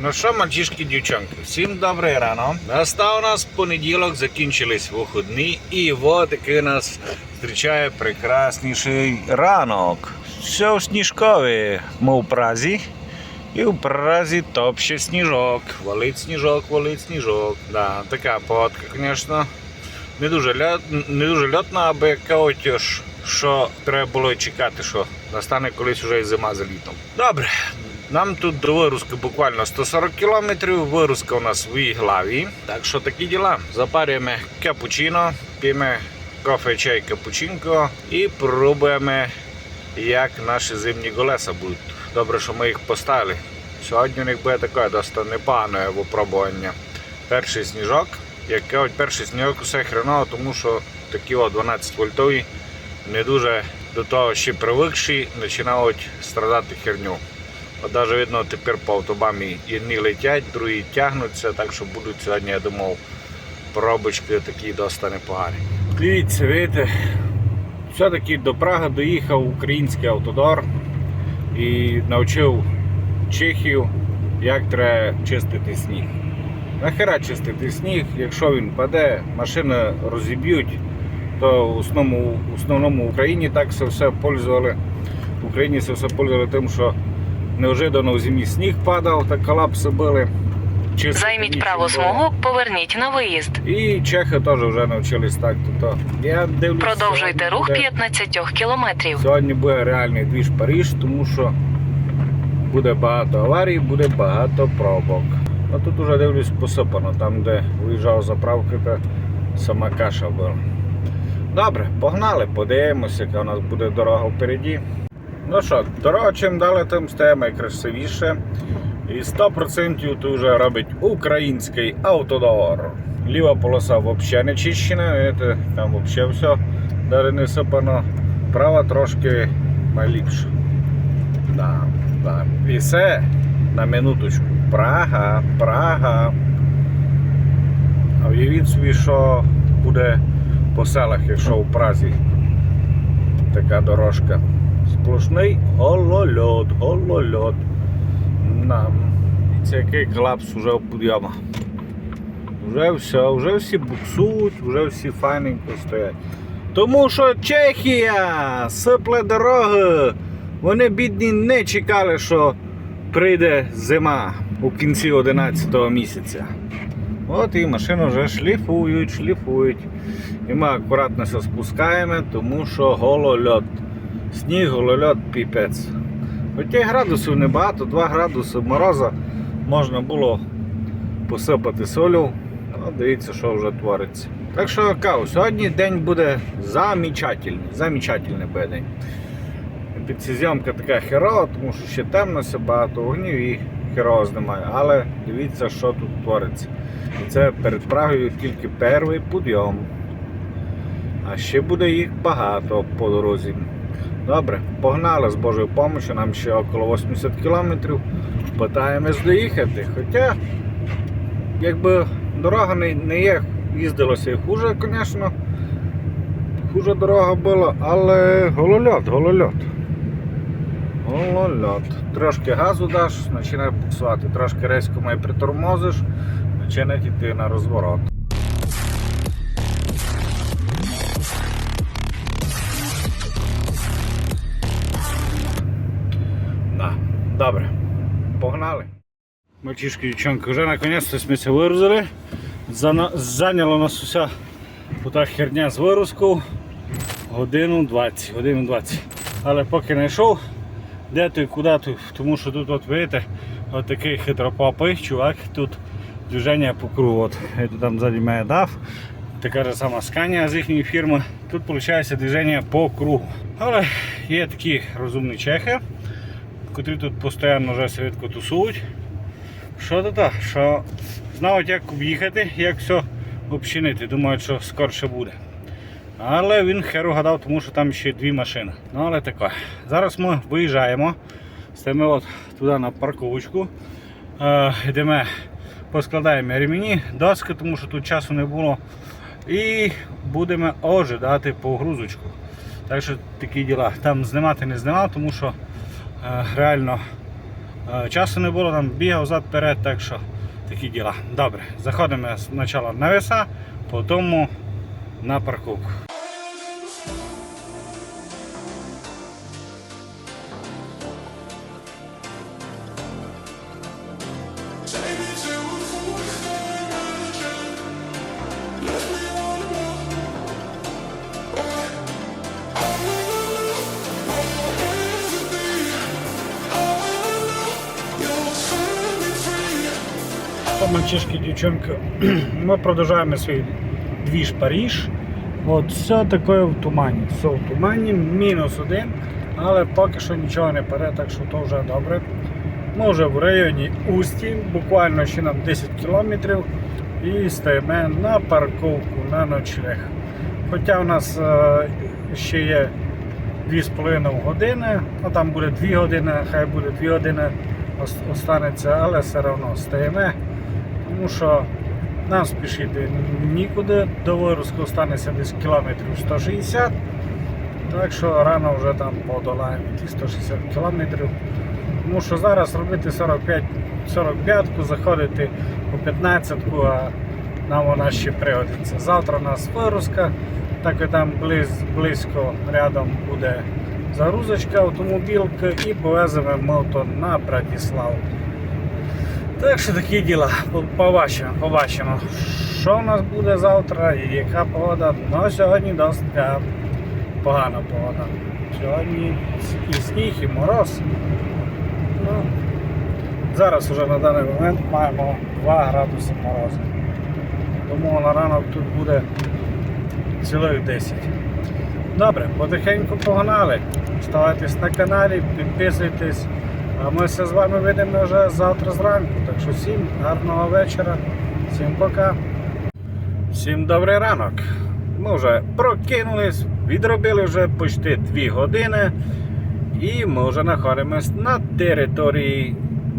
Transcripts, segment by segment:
Ну що, мальчишки, дівчонки, всім добрий рано. Настав у нас понеділок, закінчились вихідні, і от який нас зустрічає прекрасніший ранок. Все в сніжкові, ми в Празі. І в Празі топче сніжок. Валить сніжок, валить сніжок. Да, така погодка, звісно. Не дуже, льот, не дуже льотна, аби ж, що треба було чекати, що настане колись вже і зима за літом. Добре, нам тут до вируски буквально 140 кілометрів. Вируска у нас в Іглаві. Так що такі діла. Запарюємо капучино, п'ємо кофе, чай, капучинко і пробуємо, як наші зимні колеса будуть. Добре, що ми їх поставили. Сьогодні у них буде таке досить непогане випробування. Перший сніжок. Як кажуть, перший сніжок усе хреново, тому що такі о 12 вольтові не дуже до того ще привикші, починають страдати херню. От видно тепер по автобамі одні летять, другі тягнуться, так що будуть сьогодні, я думав, пробочки такі досить непогані. Дивіться, видите, все-таки до Праги доїхав український автодор і навчив Чехів, як треба чистити сніг. Нахера чистити сніг, якщо він паде, машини розіб'ють, то в основному, в основному Україні так це все пользували. В Україні це все пользували тим, що неожиданно в зимі сніг падав, так колапси були. Чистити Займіть праву смугу, поверніть на виїзд. І чехи теж вже навчились так. То я дивлюся, Продовжуйте рух буде- 15 кілометрів. Сьогодні буде реальний двіж Париж, тому що буде багато аварій, буде багато пробок. А тут уже дивлюсь посипано, там де виїжджав заправки, то сама каша була. Добре, погнали, подивимося, яка у нас буде дорога впереді. Ну що, дорога чим далі, тим стає найкрасивіше. І 100% тут вже робить український автодор. Ліва полоса взагалі не чищена, видите, там взагалі все далі не сипано. Права трошки найліпша. Да, да. І все на минуточку. Прага, Прага. А уявіть собі, що буде по селах, якщо в Празі така дорожка. Сплошний голольот, голольот. Нам. Це який колапс уже підйома. Вже все, вже всі буксують, вже всі файненько стоять. Тому що Чехія сипле дороги. Вони бідні не чекали, що прийде зима у кінці 11 місяця. От і машини вже шліфують, шліфують. І ми акуратно все спускаємо, тому що голольот. Сніг, голольот, піпець. Хоча градусів небагато, 2 градуси мороза можна було посипати солю. Ну, дивіться, що вже твориться. Так що кажу, сьогодні день буде замечательний. Замечательний буде день. Під ці зйомка така херова, тому що ще темно, багато вогнів і херово знімаю. Але дивіться, що тут твориться. І це перед Прагою тільки перший підйом. А ще буде їх багато по дорозі. Добре, погнали з Божою допомогою, нам ще около 80 кілометрів. Питаємось доїхати. Хоча, якби дорога не, не є, їздилося і хуже, звісно. Хуже дорога була, але голольот, голольот. Голольот. Трошки газу даш, починає буксувати, трошки резко має притормозиш, починає йти на розворот. Добре. Погнали. Мальчишки, дівчонки, вже наконець-то ми це вирузили. Зайняла нас уся ота херня з вирузку. Годину 20, годину 20. Але поки не йшов, де той, куди той, тому що тут от видите, от такий хитропопий чувак, тут движення по кругу. От, я там ззаді мене дав. Така ж сама сканія з їхньої фірми. Тут виходить движення по кругу. Але є такі розумні чехи, котрі тут постійно вже свідко тусують. Що то так, що знають, як об'їхати, як все обчинити. Думають, що скорше буде. Але він херу гадав, тому що там ще дві машини. Ну але таке. Зараз ми виїжджаємо. Стаємо от туди на парковочку. Е, йдемо, поскладаємо ремені, доски, тому що тут часу не було. І будемо ожидати погрузочку. Так що такі діла. Там знімати не знімав, тому що реально Е, Часу не було, там бігав зад вперед, так що такі діла. Добре, заходимо спочатку на веса, потім на парковку. Мальчишки, дівчинки, ми продовжуємо свій двіж Паріж. От все таке в тумані. Все в тумані, мінус один, але поки що нічого не паде, так що то вже добре. Ми вже в районі Усті, буквально ще нам 10 кілометрів і стоїмо на парковку на ночлег. Хоча у нас е, ще є 2,5 години, а там буде 2 години, хай буде 2 години останеться, але все одно стоїмо тому що нам спішити нікуди, до вируску останеться десь кілометрів 160, так що рано вже там подолаємо ті 160 кілометрів. Тому що зараз робити 45 45-ку, заходити по 15-ку, а нам вона ще пригодиться. Завтра у нас вируска, так і там близ, близько рядом буде загрузочка автомобілка і повеземо мото на Братиславу. Так що такі діла. Побачимо, побачимо, що в нас буде завтра і яка погода. Ну сьогодні досить погана погода. Сьогодні і сніг, і мороз. Ну, зараз вже на даний момент маємо 2 градуси морозу. Тому на ранок тут буде цілих 10. Добре, потихеньку погнали. Ставайтесь на каналі, підписуйтесь. А ми все з вами видимо вже завтра зранку. Так що всім гарного вечора, всім пока. Всім добрий ранок. Ми вже прокинулись, відробили вже почти 2 години. І ми вже знаходимося на території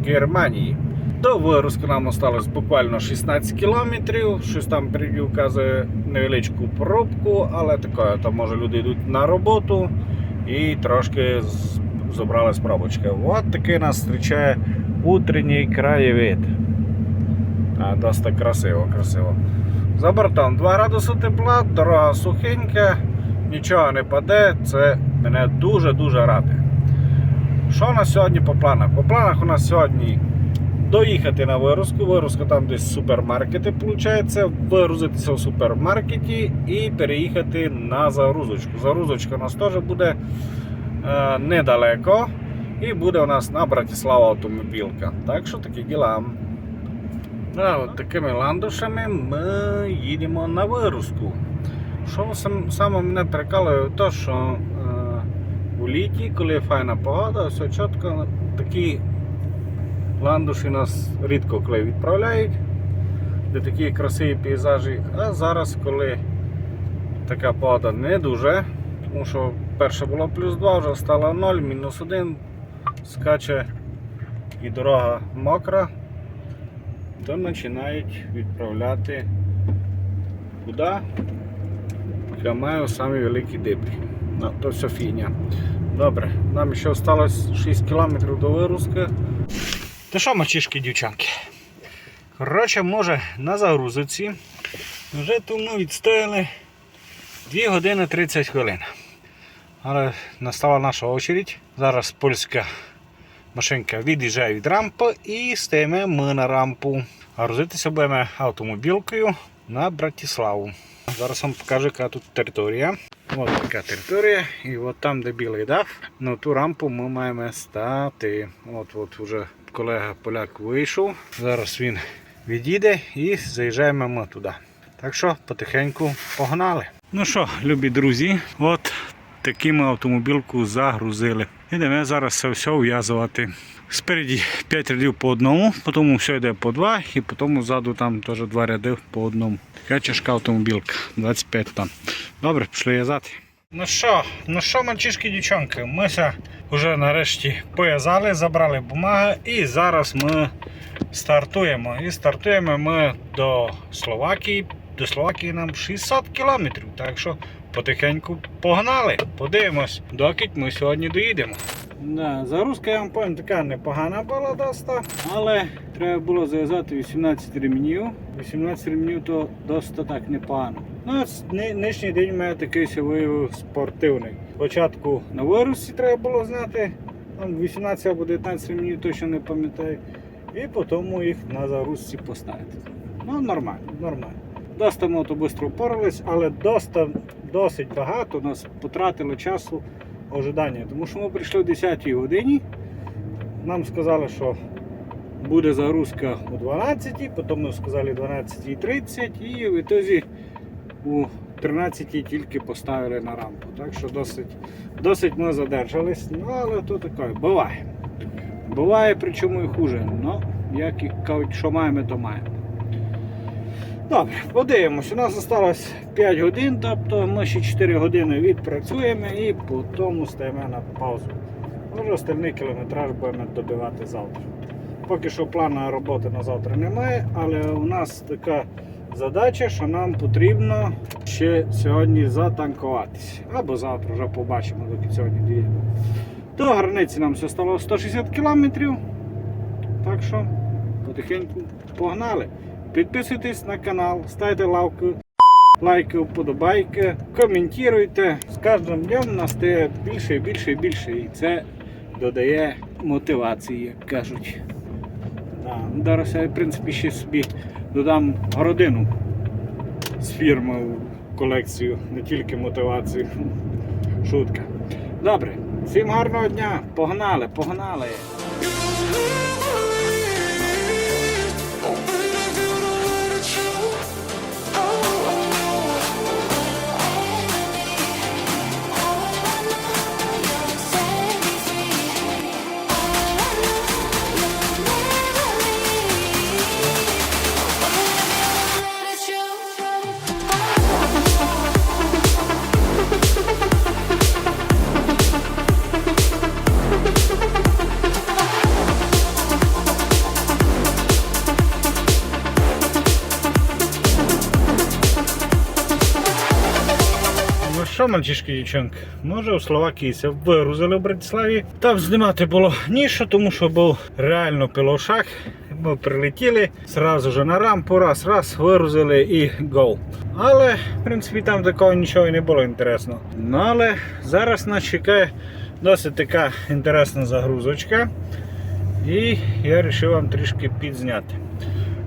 Германії. До вируску нам осталось буквально 16 кілометрів. Щось там вказує невеличку пробку, але таке, там може люди йдуть на роботу і трошки забрали з пробочки. От такий нас зустрічає утренній краєвид. А, досить красиво, красиво. За бортом 2 градуси тепла, дорога сухенька, нічого не паде, це мене дуже-дуже радує. Що у нас сьогодні по планах? По планах у нас сьогодні доїхати на вируску. Вирузка там десь супермаркети, виходить, вигрузитися в супермаркеті і переїхати на загрузочку. Загрузочка у нас теж буде недалеко. І буде у нас на Братислава автомобілка. Так що такі діла. А, от такими ландушами ми їдемо на вируску. Що сам, саме мене прикалує, то що е, у літі, коли файна погода, все чітко, такі ландуші нас рідко коли відправляють, де такі красиві пейзажі. А зараз, коли така погода не дуже, тому що перше було плюс 2, вже стало 0, мінус 1, скаче і дорога мокра, то починають відправляти куди? Я маю самі великі диблі. Ну, то все фігня. Добре, нам ще залишилось 6 кілометрів до вирузки. То що, мальчишки, дівчанки? Коротше, може на загрузці. Вже ми відстояли 2 години 30 хвилин. Але настала наша очередь. Зараз польська машинка від'їжджає від рампи і стаємо ми на рампу. А грузитися будемо автомобілкою на Братиславу. Зараз вам покажу, яка тут територія. Ось така територія. І от там, де білий дах, на ту рампу ми маємо стати. От от вже колега поляк вийшов. Зараз він відійде і заїжджаємо ми туди. Так що потихеньку погнали. Ну що, любі друзі, от таки ми автомобілку загрузили. Ідемо зараз це все ув'язувати. Спереді 5 рядів по одному, потім все йде по два, і потім ззаду там теж два ряди по одному. Така тяжка автомобілка, 25 тонн. Добре, пішли в'язати. Ну що, ну що, мальчишки, дівчонки, ми вже нарешті пов'язали, забрали бумаги і зараз ми стартуємо. І стартуємо ми до Словакії. До Словакії нам 600 кілометрів, так що потихеньку погнали. Подивимось, доки ми сьогодні доїдемо. Да, загрузка, я вам повім, така непогана була доста, але треба було зав'язати 18 ремнів. 18 ремнів то доста так непогано. Ну, нинішній день у мене такий виявив спортивний. Спочатку на вирусі треба було знати, там 18 або 19 ремнів, точно не пам'ятаю. І потім їх на загрузці поставити. Ну, нормально, нормально. Доста ми швидко впорались, але доста, досить багато нас потратило часу ожидання. Тому що ми прийшли о 10 годині. Нам сказали, що буде загрузка о 12, потім ми сказали 12.30 і в ітозі у 13 тільки поставили на рампу. Так що досить, досить ми задержались. Ну, але то таке, буває. Буває, причому і хуже. Ну, як і кажуть, що маємо, то маємо. Добре, подивимось. У нас залишилось 5 годин, тобто ми ще 4 години відпрацюємо і потім стаємо на паузу. Може остальний кілометраж будемо добивати завтра. Поки що плану роботи на завтра немає, але у нас така задача, що нам потрібно ще сьогодні затанкуватися. Або завтра вже побачимо, доки сьогодні доїдемо. До границі нам все стало 160 кілометрів. Так що потихеньку погнали. Підписуйтесь на канал, ставте лайки, лайки, вподобайки, коментуйте. З кожним днем нас стає більше і більше і більше. І це додає мотивації, як кажуть. Да. ну, Зараз я, в принципі, ще собі додам городину з фірми в колекцію, не тільки мотивацію. Шутка. Добре, всім гарного дня, погнали, погнали. Мальчишки дівчонки, ми вже у Словакії ся вигрузили в Братиславі. Там знімати було ніщо, тому що був реально пилошак. Ми прилетіли, зразу ж на рампу, раз, раз, вигрузили і гол. Але, в принципі, там такого нічого і не було інтересного. Ну але зараз нас чекає досить така інтересна загрузочка. І я вирішив вам трішки підзняти.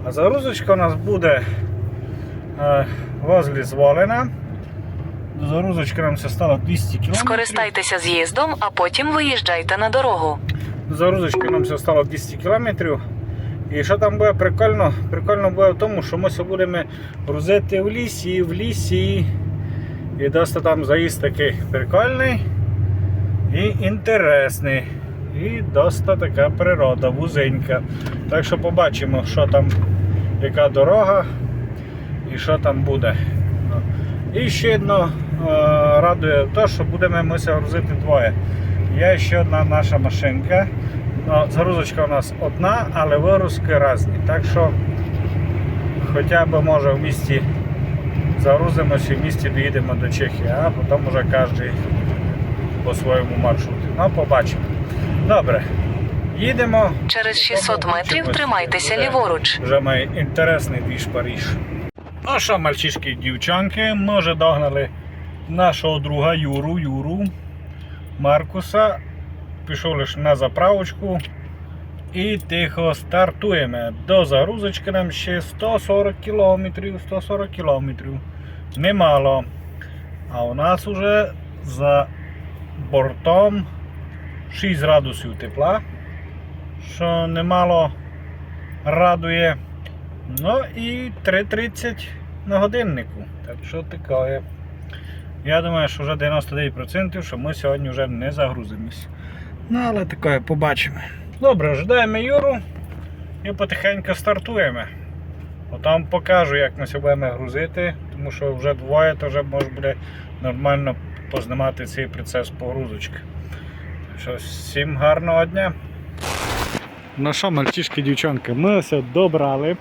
А загрузочка у нас буде е, возле Зволена. До загрузочки нам все стало 200 км. Скористайтеся з'їздом, а потім виїжджайте на дорогу. До загрузочки нам все стало 200 км. І що там буде прикольно? Прикольно буде в тому, що ми все будемо грузити в лісі, і в лісі. І досить там заїзд такий прикольний і інтересний. І досить така природа, вузенька. Так що побачимо, що там, яка дорога і що там буде. І ще одно радує те, що будемо ми ся грузити двоє. Є ще одна наша машинка. Ну, загрузочка у нас одна, але вигрузки різні. Так що хоча б може в місті загрузимося і в місті доїдемо до Чехії, а потім вже кожен по своєму маршруті. Ну, побачимо. Добре. Їдемо. Через 600 метрів тримайтеся ліворуч. Вже має інтересний двіж Паріж. Ну що, мальчишки і дівчанки, ми вже догнали нашого друга Юру, Юру Маркуса. Пішов лише на заправочку. І тихо стартуємо. До загрузочки нам ще 140 кілометрів, 140 кілометрів. Немало. А у нас уже за бортом 6 градусів тепла, що немало радує. Ну і 3.30 на годиннику. Так що таке. Я думаю, що вже 99%, що ми сьогодні вже не загрузимось. Ну, але таке побачимо. Добре, ожидаємо Юру і потихеньку стартуємо. Потім покажу, як ми будемо грузити, тому що вже двоє, то вже може буде нормально познімати цей процес погрузочки. Що всім гарного дня. Ну що, мальчишки, дівчонки, ми все добрали.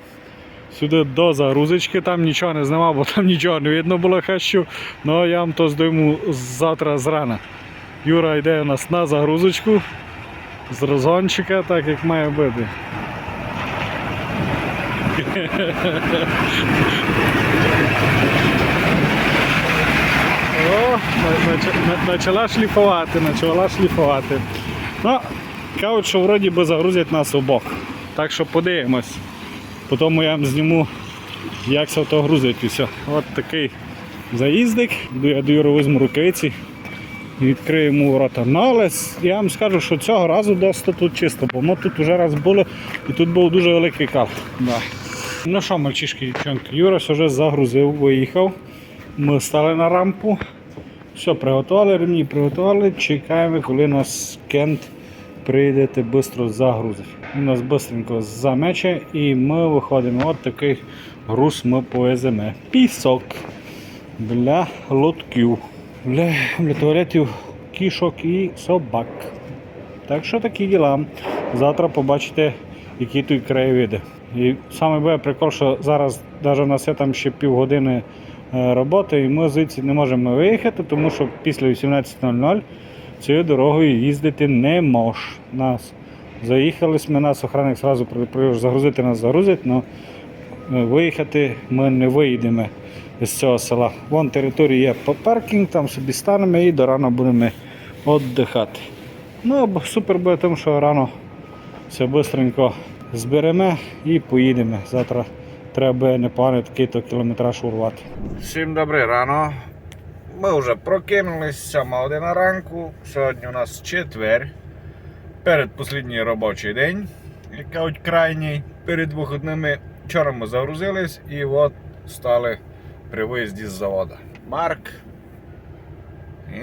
Сюди до загрузочки, там нічого не знімав, бо там нічого не видно було хащу. Ну я вам то здойму завтра зрана. Юра йде у нас на загрузочку з розгончика, так як має бути. О, почала шліфувати, почала шліфувати. Ну, кажуть, що вроді би загрузять нас обох. Так що подивимось. Потім я вам зніму, як це то грузить і все. От такий заїздик. Я до Юри візьму рукавиці і відкрию ворота. Ну, але я вам скажу, що цього разу досить тут чисто, бо ми тут вже раз були і тут був дуже великий кал. Да. Ну що, мальчишки, дівчонки, Юра вже загрузив, виїхав. Ми стали на рампу. Все, приготували ремні, приготували. Чекаємо, коли нас кент прийде швидко загрузить. Він нас швидко замече і ми виходимо. От такий груз ми повеземо. Пісок для лотків, для, для туалетів кішок і собак. Так що такі діла. Завтра побачите, які тут краєвиди. І саме прикол, що зараз навіть у нас є там ще півгодини е, роботи, і ми звідси не можемо виїхати, тому що після 18.00 цією дорогою їздити не мож. Заїхали, ми нас охранник зразу предупредив, загрузити нас загрузять, але виїхати ми не виїдемо з цього села. Вон територія є по паркінг, там собі станемо і до рано будемо віддихати. Ну, супер буде тим, що рано все швидко зберемо і поїдемо. Завтра треба непоганий такий то кілометраж урвати. Всім добре рано. Ми вже прокинулись, сама година ранку. Сьогодні у нас четвер. Передпослідній робочий день, кажуть, крайній. Перед вихідними вчора ми загрузились і от стали при виїзді з заводу. Марк.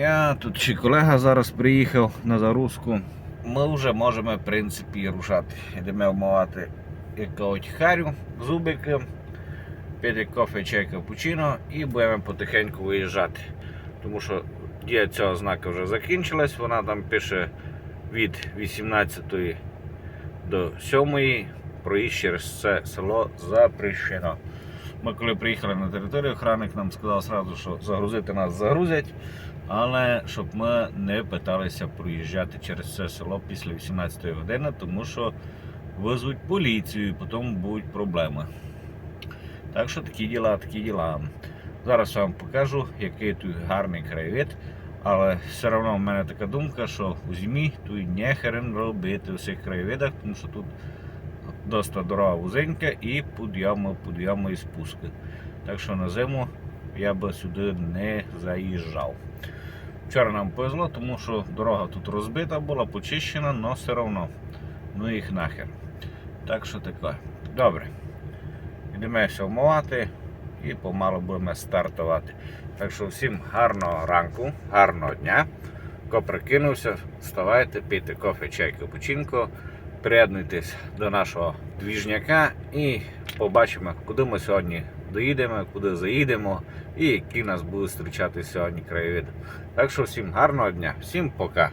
Я тут ще колега зараз приїхав на загрузку. Ми вже можемо, в принципі, рушати. Йдемо вмивати як кажуть, харю, зубики пити кофе, чай, капучино і будемо потихеньку виїжджати. Тому що дія цього знака вже закінчилась, вона там пише від 18 до 7 проїзд через це село запрещено. Ми коли приїхали на територію, охранник нам сказав сразу, що загрузити нас загрузять, але щоб ми не питалися проїжджати через це село після 18 години, тому що везуть поліцію і потім будуть проблеми. Так що такі діла, такі діла. Зараз вам покажу, який тут гарний краєвид. Але все одно в мене така думка, що у зимі тут не робити у цих краєвидах, тому що тут доста дорога вузенька і підйоми, підйоми і спуски. Так що на зиму я би сюди не заїжджав. Вчора нам повезло, тому що дорога тут розбита була, почищена, але все одно. Ну їх нахер. Так що таке. Добре. Йдемо все вмивати і помалу будемо стартувати. Так що всім гарного ранку, гарного дня. Хто прикинувся, вставайте, пийте кофе, чай, капучинко, приєднуйтесь до нашого двіжняка і побачимо, куди ми сьогодні доїдемо, куди заїдемо і які нас будуть зустрічати сьогодні краєвиди. Так що всім гарного дня, всім пока.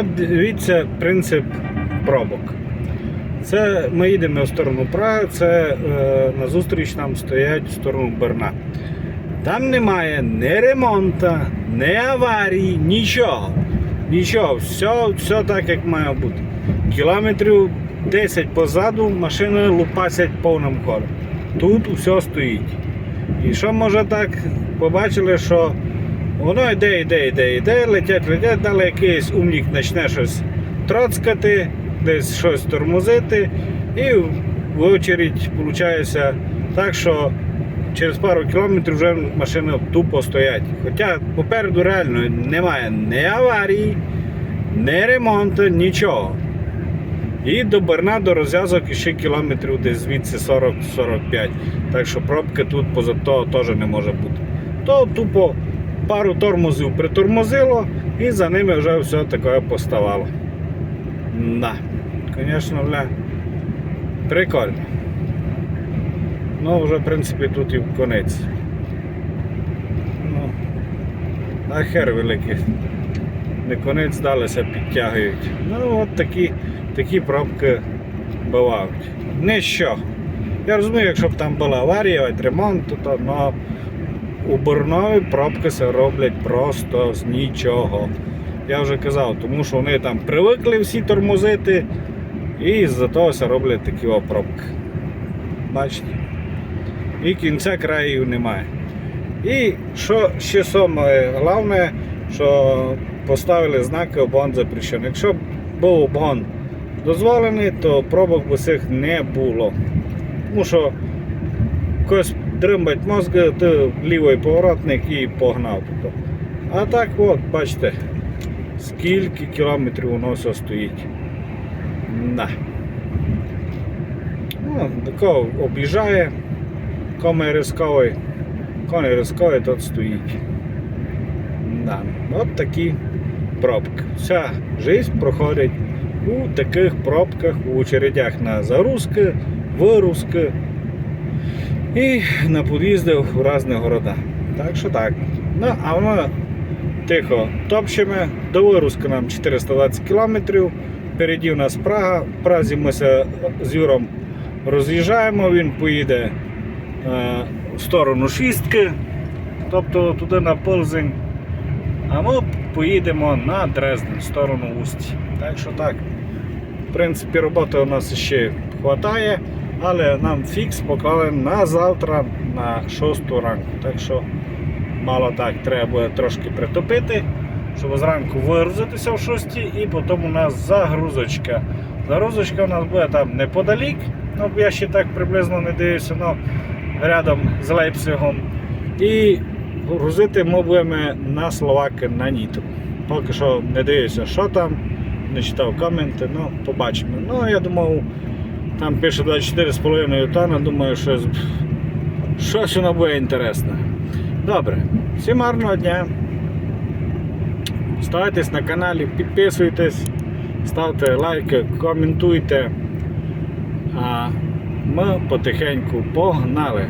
От дивіться принцип пробок. Це ми їдемо в сторону Праги, це е, назустріч нам стоять в сторону Берна. Там немає ні ремонту, ні аварії, нічого. Нічого, все, все так, як має бути. Кілометрів 10 позаду машини лупасять повним ходом. Тут все стоїть. І що може так? Побачили, що воно йде, йде, йде, йде, летять, летять, далі якийсь умник почне щось троцкати, десь щось тормозити, і в очередь виходить так, що через пару кілометрів вже машини тупо стоять. Хоча попереду реально немає ні аварії, ні ремонту, нічого. І до Берна, до розв'язок ще кілометрів десь звідси 40-45. Так що пробки тут поза того теж не може бути. То тупо пару тормозів притормозило і за ними вже все таке поставало. Да. Звісно, бля. Прикольно. Ну, вже, в принципі, тут і конець. Ну, а хер великий. Не конець далися підтягують. Ну, от такі, такі пробки бувають. Не. Я розумію, якщо б там була аварія, ремонт, то, то но у Борнові пробки все роблять просто з нічого. Я вже казав, тому що вони там привикли всі тормозити і з-за того роблять такі о пробки. Бачите? І кінця країв немає. І що ще саме головне, що поставили знаки обгон запрещений. Якщо був обгон дозволений, то пробок би цих не було. Тому що когось дримбать мозги, ти лівий поворотник і погнав. А так от, бачите, скільки кілометрів воно все стоїть. На. Ну, такого об'їжджає, коми рисковий, кони рисковий, тут стоїть. Да. От такі пробки. Вся життя проходить у таких пробках, у очередях на загрузки, вигрузки і на під'їзди в різні города. Так що так. Ну, а воно тихо топчемо. До вигрузки нам 420 кілометрів. Впереді у нас Прага. В Празі ми з Юром роз'їжджаємо, він поїде е, в сторону шістки, тобто туди на Пилзень. А ми поїдемо на Дрезден, в сторону Усті. Так що так. В принципі, роботи у нас ще вистачає, але нам фікс поклали на завтра на 6 ранку. Так що мало так, треба буде трошки притопити, щоб зранку вигрузитися в 6 і потім у нас загрузочка. Загрузочка у нас буде там неподалік, ну я ще так приблизно не дивлюся, ну, рядом з Лейпцигом. І грузити ми будемо на Словаки на Ніту. Поки що не дивлюся, що там, не читав коменти, ну побачимо. Ну, я думав, там пише 24,5 тонна, думаю, щось щось воно буде інтересне. Добре, всім гарного дня. Ставайтесь на каналі, підписуйтесь, ставте лайки, коментуйте. А ми потихеньку погнали.